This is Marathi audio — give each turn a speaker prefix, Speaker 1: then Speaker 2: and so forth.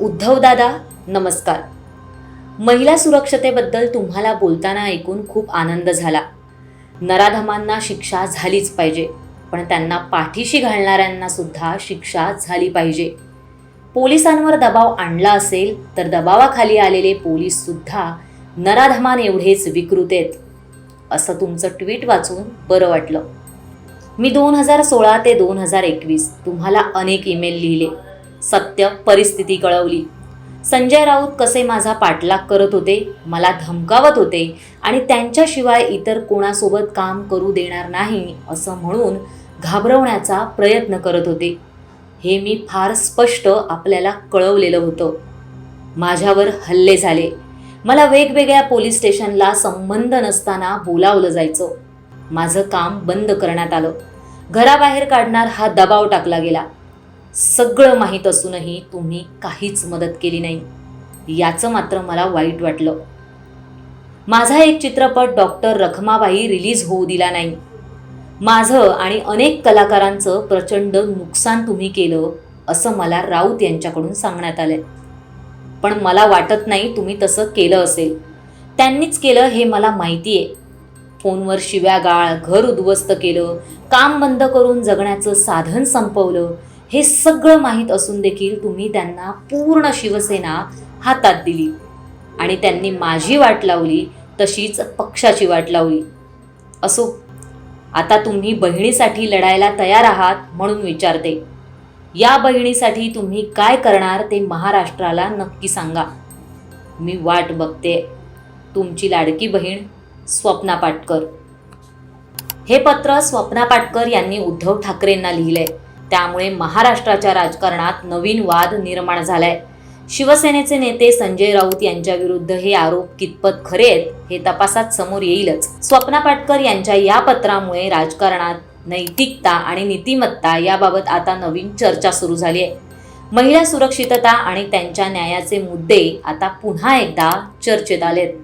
Speaker 1: उद्धवदादा नमस्कार. महिला सुरक्षतेबद्दल तुम्हाला बोलताना ऐकून खूप आनंद झाला. नराधमांना शिक्षा झालीच पाहिजे पण त्यांना पाठीशी घालणाऱ्यांना सुद्धा शिक्षा झाली पाहिजे. पोलिसांवर दबाव आणला असेल तर दबावाखाली आलेले पोलीस सुद्धा नराधमान एवढेच विकृत आहेत असं तुमचं ट्विट वाचून बरं वाटलं. मी दोन हजार सोळा ते दोन हजार एकवीस तुम्हाला अनेक ईमेल लिहिले. सत्य परिस्थिती कळवली. संजय राऊत कसे माझा पाठलाग करत होते मला धमकावत होते आणि त्यांच्याशिवाय इतर कोणासोबत काम करू देणार नाही असं म्हणून घाबरवण्याचा प्रयत्न करत होते. हे मी फार स्पष्ट आपल्याला कळवलेलं होतं. माझ्यावर हल्ले झाले. मला वेगवेगळ्या पोलीस स्टेशनला संबंध नसताना बोलावलं जायचं. माझं काम बंद करण्यात आलं. घराबाहेर काढणार हा दबाव टाकला गेला. सगळं माहीत असूनही तुम्ही काहीच मदत केली नाही. याचं मात्र मला वाईट वाटलं. माझा एक चित्रपट डॉक्टर रखमाबाई रिलीज होऊ दिला नाही. माझं आणि अनेक कलाकारांचं प्रचंड नुकसान तुम्ही केलं असं मला राऊत यांच्याकडून सांगण्यात आलं पण मला वाटत नाही तुम्ही तसं केलं असेल. त्यांनीच केलं हे मला माहिती आहे फोनवर शिव्या गाळ घर उद्ध्वस्त केलं काम बंद करून जगण्याचं साधन संपवलं हे सगळं माहीत असून देखील तुम्ही त्यांना पूर्ण शिवसेना हातात दिली. आणि त्यांनी माझी वाट लावली तशीच पक्षाची वाट लावली. असो आता तुम्ही बहिणीसाठी लढायला तयार आहात म्हणून विचारते. या बहिणीसाठी तुम्ही काय करणार ते महाराष्ट्राला नक्की सांगा. मी वाट बघते. तुमची लाडकी बहीण स्वप्ना पाटकर हे पत्र स्वप्ना पाटकर यांनी उद्धव ठाकरेंना लिहिलंय त्यामुळे महाराष्ट्राच्या राजकारणात नवीन वाद निर्माण झालाय. शिवसेनेचे नेते संजय राऊत यांच्या विरुद्ध हे आरोप कितपत खरे आहेत हे तपासात समोर येईलच. स्वप्ना पाटकर यांच्या या पत्रामुळे राजकारणात नैतिकता आणि नीतिमत्ता याबाबत आता नवीन चर्चा सुरू झाली आहे महिला सुरक्षितता आणि त्यांच्या न्यायाचे मुद्दे आता पुन्हा एकदा चर्चेत आलेत.